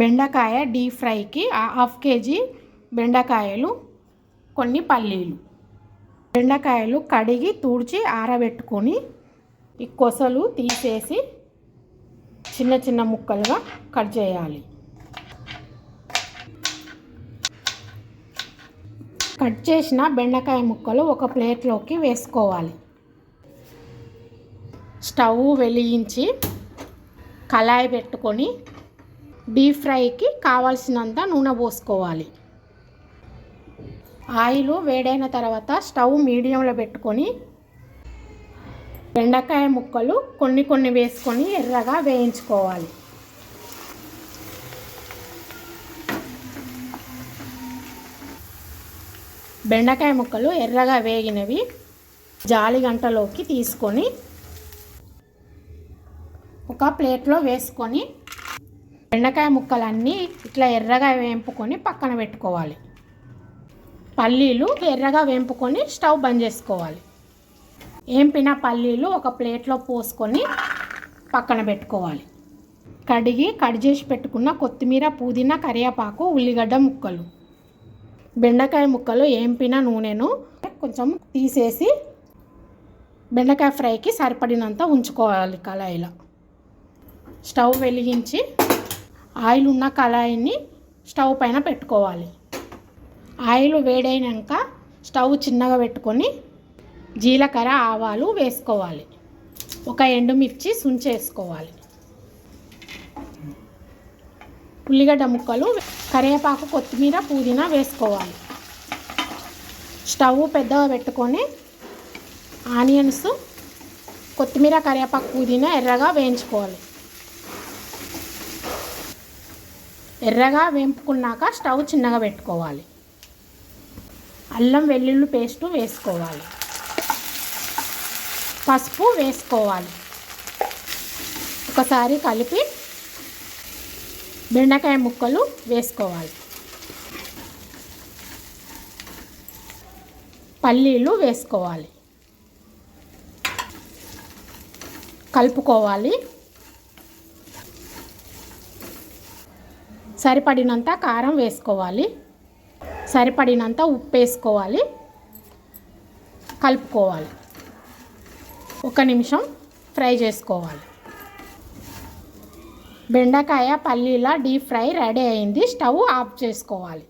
బెండకాయ డీప్ ఫ్రైకి half KG బెండకాయలు కొన్ని పల్లీలు. బెండకాయలు కడిగి తుడిచి ఆరబెట్టుకొని ఈ కొసలు తీసేసి చిన్న చిన్న ముక్కలుగా కట్ చేయాలి. కట్ చేసిన బెండకాయ ముక్కలు ఒక ప్లేట్లోకి వేసుకోవాలి. స్టవ్ వెలిగించి కళాయి పెట్టుకొని డీప్ ఫ్రైకి కావాల్సినంత నూనె పోసుకోవాలి. ఆయిల్ వేడైన తర్వాత స్టవ్ మీడియంలో పెట్టుకొని బెండకాయ ముక్కలు కొన్ని కొన్ని వేసుకొని ఎర్రగా వేయించుకోవాలి. బెండకాయ ముక్కలు ఎర్రగా వేగినవి జాలి గంటలోకి తీసుకొని ఒక ప్లేట్లో వేసుకొని బెండకాయ ముక్కలన్నీ ఇట్లా ఎర్రగా వేంపుకొని పక్కన పెట్టుకోవాలి. పల్లీలు ఎర్రగా వేంపుకొని స్టవ్ బంద్ చేసుకోవాలి. ఏంపిన పల్లీలు ఒక ప్లేట్లో పోసుకొని పక్కన పెట్టుకోవాలి. కడిగి కట్ చేసి పెట్టుకున్న కొత్తిమీర పుదీనా కరివేపాకు ఉల్లిగడ్డ ముక్కలు. బెండకాయ ముక్కలు ఏంపిన నూనెను కొంచెం తీసేసి బెండకాయ ఫ్రైకి సరిపడినంత ఉంచుకోవాలి కళాయిలో. స్టవ్ వెలిగించి ఆయిల్ ఉన్న కళాయిని స్టవ్ పైన పెట్టుకోవాలి. ఆయిల్ వేడైనాక స్టవ్ చిన్నగా పెట్టుకొని జీలకర్ర ఆవాలు వేసుకోవాలి. ఒక ఎండుమిర్చి సుంచేసుకోవాలి. ఉల్లిగడ్డ ముక్కలు కరివేపాకు కొత్తిమీర పుదీనా వేసుకోవాలి. స్టవ్ పెద్దగా పెట్టుకొని ఆనియన్స్ కొత్తిమీర కరివేపాకు పుదీనా ఎర్రగా వేయించుకోవాలి. ఎర్రగా వేంపుకున్నాక స్టవ్ చిన్నగా పెట్టుకోవాలి. అల్లం వెల్లుల్లి పేస్టు వేసుకోవాలి. పసుపు వేసుకోవాలి. ఒకసారి కలిపి బెండకాయ ముక్కలు వేసుకోవాలి. పల్లీలు వేసుకోవాలి. కలుపుకోవాలి. సరిపడినంత కారం వేసుకోవాలి. సరిపడినంత ఉప్పు వేసుకోవాలి. కలుపుకోవాలి. ఒక నిమిషం ఫ్రై చేసుకోవాలి. బెండకాయ పల్లీల డీప్ ఫ్రై రెడీ అయింది. స్టవ్ ఆఫ్ చేసుకోవాలి.